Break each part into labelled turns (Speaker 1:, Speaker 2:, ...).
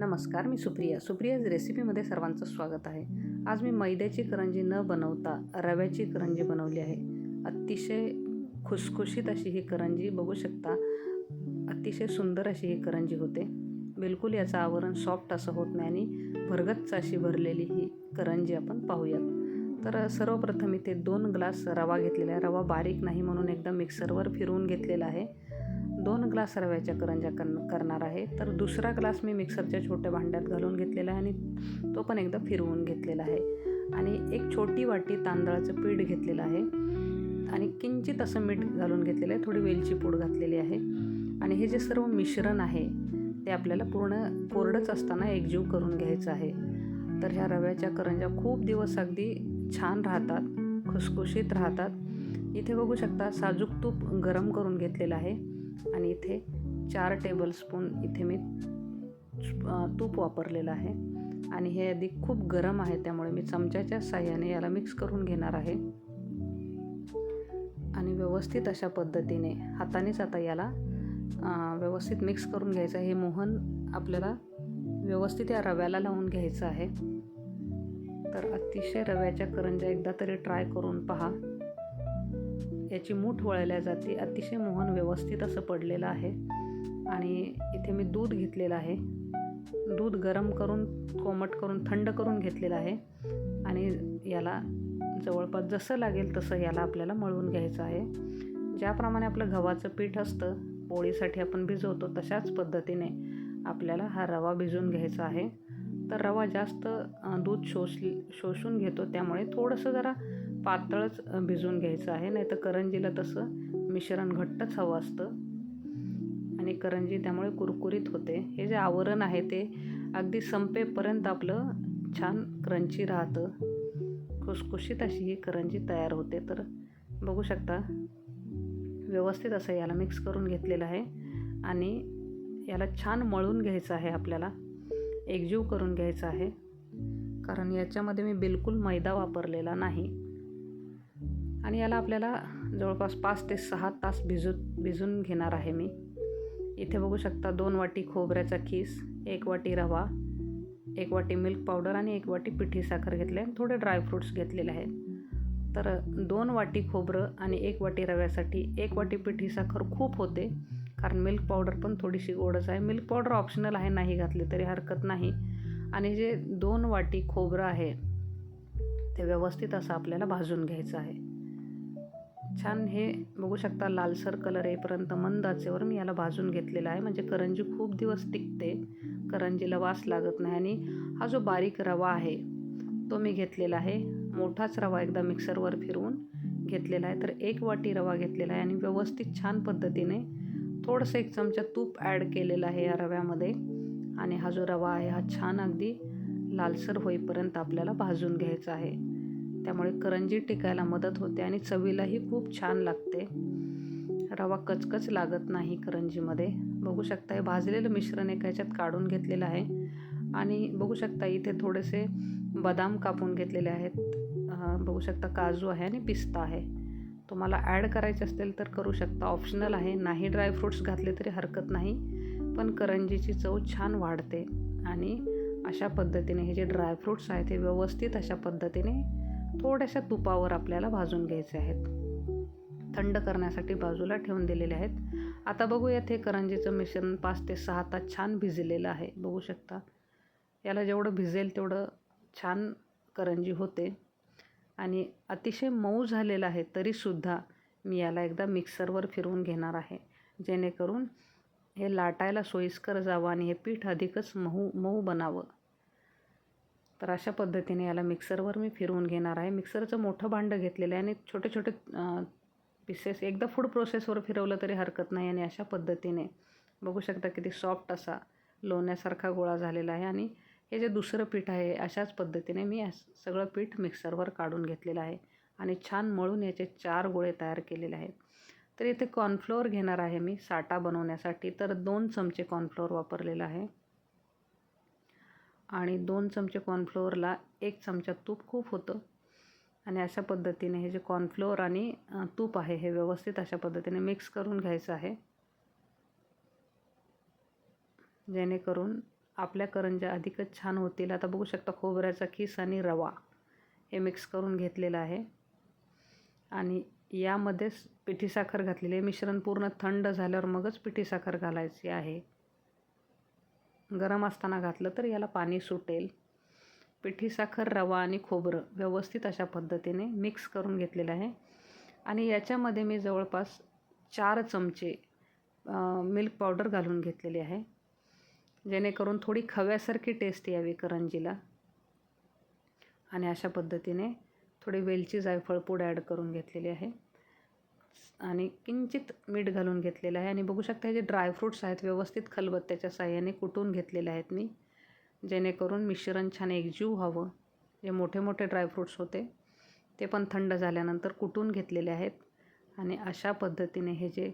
Speaker 1: नमस्कार मी सुप्रिया. सुप्रियाज रेसिपीमध्ये सर्वांचं स्वागत आहे. आज मी मैद्याची करंजी न बनवता रव्याची करंजी बनवली आहे. अतिशय खुसखुशीत अशी ही करंजी बघू शकता. अतिशय सुंदर अशी ही करंजी होते. बिलकुल याचं आवरण सॉफ्ट असं होत नाही आणि भरगच्च अशी भरलेली ही करंजी आपण पाहूयात. तर सर्वप्रथम इथे दोन ग्लास रवा घेतलेला आहे. रवा बारीक नाही म्हणून एकदम मिक्सरवर फिरवून घेतलेला आहे. दोन ग्लास रव्याच्या करंज्या कर करणार आहे. तर दुसरा ग्लास मी मिक्सरच्या छोट्या भांड्यात घालून घेतलेला आहे आणि तो पण एकदा फिरवून घेतलेला आहे. आणि एक छोटी वाटी तांदळाचं पीठ घेतलेलं आहे. आणि किंचित असं मीठ घालून घेतलेलं आहे. थोडी वेलची पूड घातलेली आहे. आणि हे जे सर्व मिश्रण आहे ते आपल्याला पूर्ण कोरडंच असताना एकजीव करून घ्यायचं आहे. तर ह्या रव्याच्या करंज्या खूप दिवस अगदी छान राहतात खुसखुशीत राहतात. इथे बघू शकता साजूक तूप गरम करून घेतलेलं आहे. आणि इथे चार टेबलस्पून इथे मी तूप वापरलेलं आहे. आणि हे आधी खूप गरम आहे त्यामुळे मी चमच्याच्या साह्याने याला मिक्स करून घेणार आहे. आणि व्यवस्थित अशा पद्धतीने हातानेच आता याला व्यवस्थित मिक्स करून घ्यायचं हे मोहन आपल्याला व्यवस्थित या रव्याला लावून घ्यायचं आहे. तर अतिशय रव्याच्या करंज्या एकदा तरी ट्राय करून पहा. याची मूठ वळल्या जाते. अतिशय मोहन व्यवस्थित असं पडलेलं आहे. आणि इथे मी दूध घेतलेलं आहे. दूध गरम करून कोमट करून थंड करून घेतलेलं आहे. आणि याला जवळपास जसं लागेल तसं याला आपल्याला मळवून घ्यायचं आहे. ज्याप्रमाणे आपलं गव्हाचं पीठ असतं पोळीसाठी आपण भिजवतो तशाच पद्धतीने आपल्याला हा रवा भिजवून घ्यायचा आहे. तर रवा जास्त दूध शोष शोषून घेतो त्यामुळे थोडंसं जरा पातळच भिजवून घ्यायचं आहे. नाही तर करंजीला तसं मिश्रण घट्टच हवं असतं. आणि करंजी त्यामुळे कुरकुरीत होते. हे जे आवरण आहे ते अगदी संपेपर्यंत आपलं छान क्रंची राहतं. खुसखुशीत अशी ही करंजी तयार होते. तर बघू शकता व्यवस्थित असं याला मिक्स करून घेतलेलं आहे. आणि याला छान मळून घ्यायचं आहे आपल्याला. एकजीव करून घ्यायचं आहे. कारण याच्यामध्ये मी बिलकुल मैदा वापरलेला नाही. आणि याला आपल्याला जवळपास पाच ते सहा तास भिजू भिजून घेणार आहे मी. इथे बघू शकता दोन वाटी खोबऱ्याचा खीस एक वाटी रवा एक वाटी मिल्क पावडर आणि एक वाटी पिठी साखर घेतले थोडे ड्रायफ्रूट्स घेतलेले आहेत. तर दोन वाटी खोबरं आणि एक वाटी रव्यासाठी एक वाटी पिठी साखर खूप होते कारण मिल्क पावडर पण थोडीशी गोडच आहे. मिल्क पावडर ऑप्शनल आहे नाही घातली तरी हरकत नाही. आणि जे दोन वाटी खोबरं आहे ते व्यवस्थित असं आपल्याला भाजून घ्यायचं आहे. छान हे बघू शकता लालसर कलर येईपर्यंत मंद आचेवर मी याला भाजून घेतलेला आहे. म्हणजे करंजी खूप दिवस टिकते करंजीला वास लागत नाही आणि हा जो बारीक रवा आहे तो मी घेतलेला आहे. मोठाच रवा एकदा मिक्सरवर फिरवून घेतलेला आहे. तर एक वाटी रवा घेतलेला आहे आणि व्यवस्थित छान पद्धतीने थोडंसं एक चमचा तूप ॲड केलेलं आहे या रव्यामध्ये. आणि हा जो रवा आहे हा छान अगदी लालसर होईपर्यंत आपल्याला भाजून घ्यायचा आहे. त्यामुळे करंजी टिकायला मदत होते आणि चवीलाही खूप छान लागते. रवा कचकच लागत नाही करंजीमध्ये. बघू शकता हे भाजलेलं मिश्रण एका ह्याच्यात काढून घेतलेलं आहे. आणि बघू शकता इथे थोडेसे बदाम कापून घेतलेले आहेत. बघू शकता काजू आहे आणि पिस्ता आहे. तुम्हाला ॲड करायचे असतील तर करू शकता. ऑप्शनल आहे नाही ड्रायफ्रूट्स घातले तरी हरकत नाही पण करंजीची चव छान वाढते. आणि अशा पद्धतीने हे जे ड्रायफ्रूट्स आहेत ते व्यवस्थित अशा पद्धतीने थोड्याशा तुपावर आपल्याला भाजून घ्यायचे आहेत. थंड करण्यासाठी बाजूला ठेवून दिलेले आहेत. आता बघूयात हे करंजीचं मिश्रण पाच ते सहा तास छान भिजलेलं आहे. बघू शकता. याला जेवढं भिजेल तेवढं छान करंजी होते. आणि अतिशय मऊ झालेलं आहे तरीसुद्धा मी याला एकदा मिक्सरवर फिरवून घेणार आहे. जेणेकरून हे लाटायला सोयीस्कर जावं आणि हे पीठ अधिकच मऊ मऊ बनावं. तर अशा पद्धतीने याला मिक्सरवर मी फिरवून घेणार आहे. मिक्सरचं मोठं भांडं घेतलेलं आहे आणि छोटे छोटे पीसेस एकदा फूड प्रोसेसवर फिरवलं तरी हरकत नाही आणि अशा पद्धतीने बघू शकता किती सॉफ्ट असा लोण्यासारखा गोळा झालेला आहे आणि हे जे दुसरं पीठ आहे अशाच पद्धतीने मी सगळं पीठ मिक्सरवर काढून घेतलेलं आहे आणि छान मळून याचे चार गोळे तयार केलेले आहेत. तर इथे कॉर्नफ्लोअर घेणार आहे मी साटा बनवण्यासाठी. तर दोन चमचे कॉर्नफ्लोअर वापरलेलं आहे. आणि दोन चमचे कॉर्नफ्लोअरला एक चमचा तूप खूप होतं. आणि अशा पद्धतीने हे जे कॉर्नफ्लोअर आणि तूप आहे हे व्यवस्थित अशा पद्धतीने मिक्स करून घ्यायचं आहे. जेणेकरून आपल्या करंज्या अधिकच छान होतील. आता बघू शकता खोबऱ्याचा खीस आणि रवा हे मिक्स करून घेतलेलं आहे. आणि यामध्येच पिठी साखर घातलेली आहे. मिश्रण पूर्ण थंड झाल्यावर मगच पिठी साखर घालायची आहे. गरम असताना घातलं तर याला पाणी सुटेल. पिठी साखर रवा आणि खोबरं व्यवस्थित अशा पद्धतीने मिक्स करून घेतलेलं आहे. आणि याच्यामध्ये मी जवळपास चार चमचे मिल्क पावडर घालून घेतलेली आहे. जेणेकरून थोडी खव्यासारखी टेस्ट यावी करंजीला. आणि अशा पद्धतीने थोडी वेलची जायफळ पूड ॲड करून घेतलेली आहे. आणि किंचित मीठ घालून घेतलेलं आहे. आणि बघू शकता हे जे ड्रायफ्रूट्स आहेत व्यवस्थित खलबत्त्याच्या साह्याने कुटून घेतलेले आहेत मी. जेणेकरून मिश्रण छान एकजीव व्हावं. जे मोठे मोठे ड्रायफ्रूट्स होते ते पण थंड झाल्यानंतर कुटून घेतलेले आहेत. आणि अशा पद्धतीने हे जे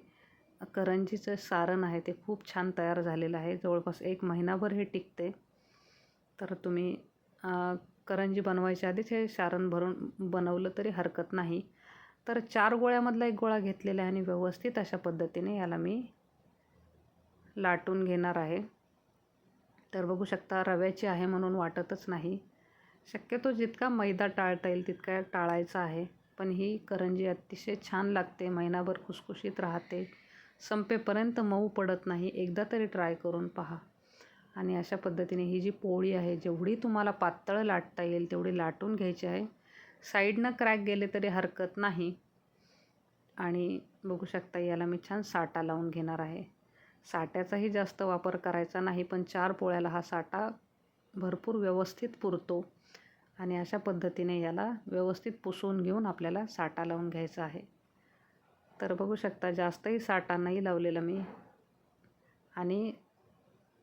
Speaker 1: करंजीचं सारण आहे ते खूप छान तयार झालेलं आहे. जवळपास एक महिनाभर हे टिकते. तर तुम्ही करंजी बनवायच्या आधीच हे सारण भरून बनवलं तरी हरकत नाही. तर चार गोळ्यामधला एक गोळा घेतलेला आहे आणि व्यवस्थित अशा पद्धतीने याला मी लाटून घेणार आहे. तर बघू शकता रव्याची आहे म्हणून वाटतच नाही. शक्यतो जितका मैदा टाळता येईल तितका टाळायचा आहे. पण ही करंजी अतिशय छान लागते महिनाभर खुसखुशीत राहते. संपेपर्यंत मऊ पडत नाही. एकदा तरी ट्राय करून पहा. आणि अशा पद्धतीने ही जी पोळी आहे जेवढी तुम्हाला पातळ लाटता येईल तेवढी लाटून घ्यायची आहे. साईडनं क्रॅक गेले तरी हरकत नाही. आणि बघू शकता याला मी छान साटा लावून घेणार आहे. साट्याचाही जास्त वापर करायचा नाही पण चार पोळ्याला हा साटा भरपूर व्यवस्थित पुरतो. आणि अशा पद्धतीने याला व्यवस्थित पुसून घेऊन आपल्याला साटा लावून घ्यायचा आहे. तर बघू शकता जास्तही साटा नाही लावलेला मी. आणि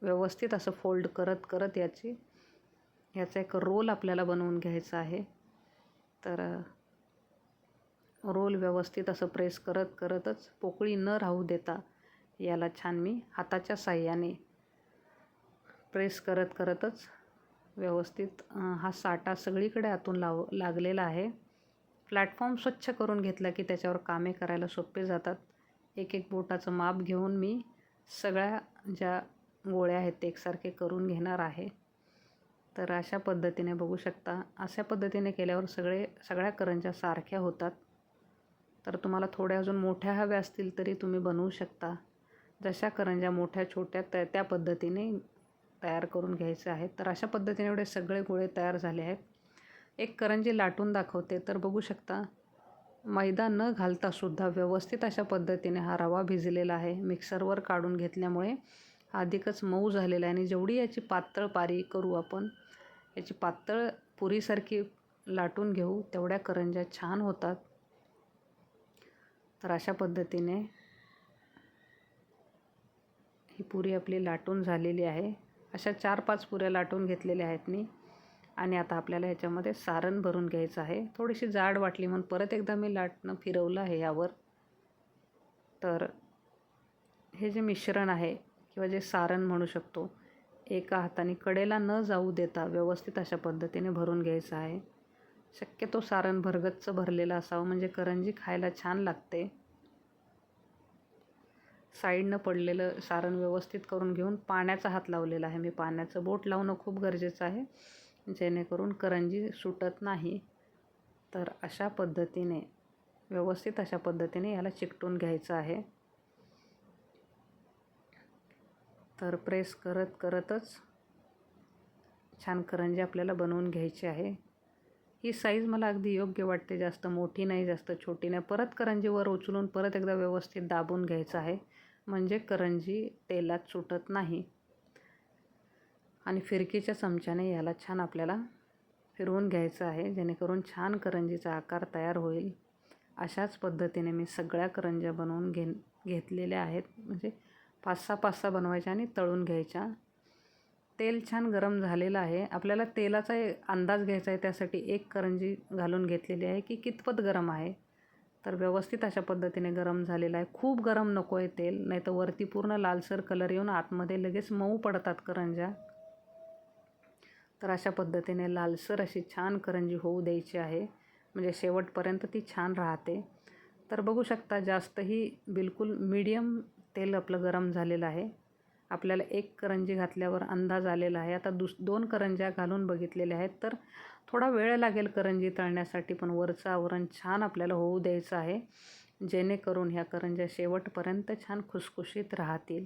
Speaker 1: व्यवस्थित असं फोल्ड करत करत याची याचा एक रोल आपल्याला बनवून घ्यायचा आहे. तर रोल व्यवस्थित असं प्रेस करत करतच पोकळी न राहू देता याला छान मी हाताच्या साह्याने प्रेस करत करतच व्यवस्थित हा साठा सगळीकडे आतून लाव लागलेला आहे. प्लॅटफॉर्म स्वच्छ करून घेतला की त्याच्यावर कामे करायला सोपे जातात. एक एक बोटाचं माप घेऊन मी सगळ्या ज्या गोळ्या आहेत ते एकसारखे करून घेणार आहे. तर अशा पद्धतीने बघू शकता. अशा पद्धतीने केल्यावर सगळे सगळ्या करंज्या सारख्या होतात. तर तुम्हाला थोड्या अजून मोठ्या हव्या असतील तरी तुम्ही बनवू शकता. जशा करंज्या मोठ्या छोट्या त्या त्या पद्धतीने तयार करून घ्यायचे आहेत. तर अशा पद्धतीने एवढे सगळे गोळे तयार झाले आहेत. एक करंजी लाटून दाखवते. तर बघू शकता मैदा न घालतासुद्धा व्यवस्थित अशा पद्धतीने हा रवा भिजलेला आहे. मिक्सरवर काढून घेतल्यामुळे अधिकच मऊ झालेला आहे आणि जेवढी याची पातळ पारी करू आपण याची पातळ पुरीसारखी लाटून घेऊ. तेवढ्या करंज्या छान होतात. तर अशा पद्धतीने ही पुरी आपली लाटून झालेली आहे. अशा चार पाच पुऱ्या लाटून घेतलेल्या आहेत मी. आणि आता आपल्याला ह्याच्यामध्ये सारण भरून घ्यायचं आहे. थोडीशी जाड वाटली म्हणून परत एकदा मी लाटणं फिरवलं आहे यावर तर हे जे मिश्रण आहे किंवा जे सारण म्हणू शकतो एका हाताने कडेला न जाऊ देता व्यवस्थित अशा पद्धतीने भरून घ्यायचं आहे. शक्यतो सारण भरगच्च भरलेलं असावं म्हणजे करंजी खायला छान लागते. साईडनं पडलेलं सारण व्यवस्थित करून घेऊन पाण्याचा हात लावलेला आहे. मी पाण्याचं बोट लावणं खूप गरजेचं आहे. जेणेकरून करंजी सुटत नाही. तर अशा पद्धतीने व्यवस्थित अशा पद्धतीने याला चिकटून घ्यायचं आहे. तर प्रेस करत करतच छान करंजी आपल्याला बनवून घ्यायची आहे. ही साईज मला अगदी योग्य वाटते. जास्त मोठी नाही जास्त छोटी नाही. परत करंजीवर उचलून परत एकदा व्यवस्थित दाबून घ्यायचं आहे. म्हणजे करंजी तेलात सुटत नाही. आणि फिरकीच्या चमच्याने याला छान आपल्याला फिरवून घ्यायचं आहे. जेणेकरून छान करंजीचा आकार तयार होईल. अशाच पद्धतीने मी सगळ्या करंज्या बनवून घे घेतलेल्या आहेत. म्हणजे पाच सहा पाच सहा बनवायच्या आणि तळून घ्यायच्या. तेल छान गरम झालेलं आहे. आपल्याला तेलाचा अंदाज घ्यायचा आहे. त्यासाठी एक करंजी घालून घेतलेली आहे की कितपत गरम आहे. तर व्यवस्थित अशा पद्धतीने गरम झालेलं आहे. खूप गरम नको आहे तेल नाही तर वरती पूर्ण लालसर कलर येऊन आतमध्ये लगेच मऊ पडतात करंज्या. तर अशा पद्धतीने लालसर अशी छान करंजी होऊ द्यायची आहे. म्हणजे शेवटपर्यंत ती छान राहते. तर बघू शकता जास्तही बिलकुल मीडियम तेल आपलं गरम झालेलं आहे. आपल्याला एक करंजी घातल्यावर अंदाज आलेला आहे. आता दुस दोन करंज्या घालून बघितलेल्या आहेत. तर थोडा वेळ लागेल करंजी तळण्यासाठी पण वरचं आवरण छान आपल्याला होऊ द्यायचं आहे. जेणेकरून ह्या करंज्या शेवटपर्यंत छान खुसखुशीत राहतील.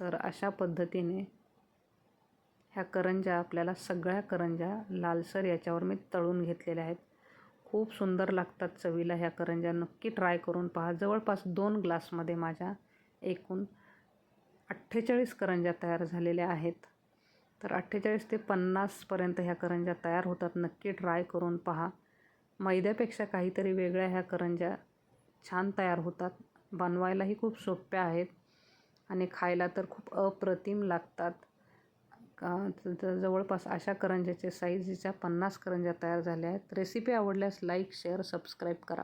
Speaker 1: तर अशा पद्धतीने ह्या करंज्या आपल्याला सगळ्या करंज्या लालसर याच्यावर मी तळून घेतलेल्या आहेत. खूप सुंदर लागतात चवीला ह्या करंज्या. नक्की ट्राय करून पहा. जवळपास दोन ग्लासमध्ये माझ्या एकूण अठ्ठेचाळीस करंज्या तयार झालेल्या आहेत. तर अठ्ठेचाळीस ते पन्नासपर्यंत ह्या करंज्या तयार होतात. नक्की ट्राय करून पहा. मैद्यापेक्षा काहीतरी वेगळ्या ह्या करंज्या छान तयार होतात. बनवायलाही खूप सोप्या आहेत आणि खायला तर खूप अप्रतिम लागतात. का? जवळपास अशा करंज्याचे साईजीच्या पन्नास करंज्या तयार झाल्या आहेत. रेसिपी आवडल्यास लाईक शेअर सबस्क्राईब करा.